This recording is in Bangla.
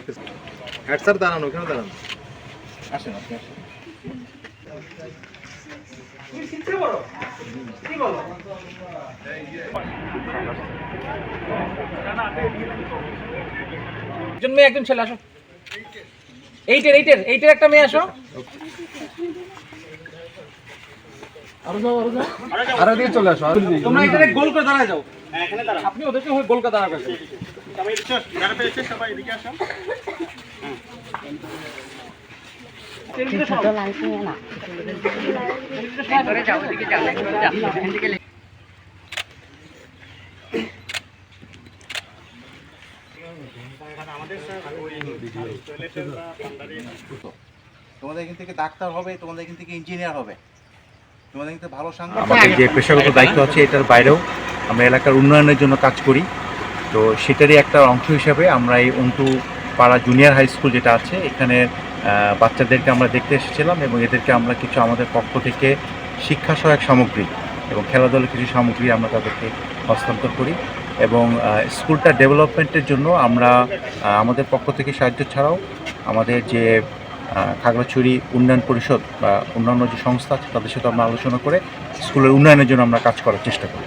ওকে হেড স্যার দাঁড়ান ওখানে দাঁড়ান। আসেন আপনি আসেন। একজন মেয়ে একজন ছেলে আসো। এইটের এইটের এইটের একটা মেয়ে আসো। আরও দিয়ে চলে আসো আরও দিয়ে। তোমরা এখানে গোল করে দাঁড়ায় যাও। আপনি ওদেরকে হয়ে গোল করে দাঁড়াবে তোমাদের এখান থেকে ডাক্তার হবে তোমাদের এখান থেকে ইঞ্জিনিয়ার হবে। তোমাদের এখান থেকে ভালো সাংবাদিক আমাদের যে পেশাগত দায়িত্ব আছে এটার বাইরেও আমরা এলাকার উন্নয়নের জন্য কাজ করি। তো সেটারই একটা অংশ হিসাবে আমরা এই অন্টু পাড়া জুনিয়র হাই স্কুল যেটা আছে, এখানে বাচ্চাদেরকে আমরা দেখতে এসেছিলাম এবং এদেরকে আমরা কিছু আমাদের পক্ষ থেকে শিক্ষা সহায়ক সামগ্রী এবং খেলাধুলার কিছু সামগ্রী আমরা তাদেরকে হস্তান্তর করি এবং স্কুলটা ডেভেলপমেন্টের জন্য আমরা আমাদের পক্ষ থেকে সাহায্য ছাড়াও আমাদের যে খাগড়াছড়ি উন্নয়ন পরিষদ বা অন্যান্য যে সংস্থা আছে তাদের সাথে আমরা আলোচনা করে স্কুলের উন্নয়নের জন্য আমরা কাজ করার চেষ্টা করি।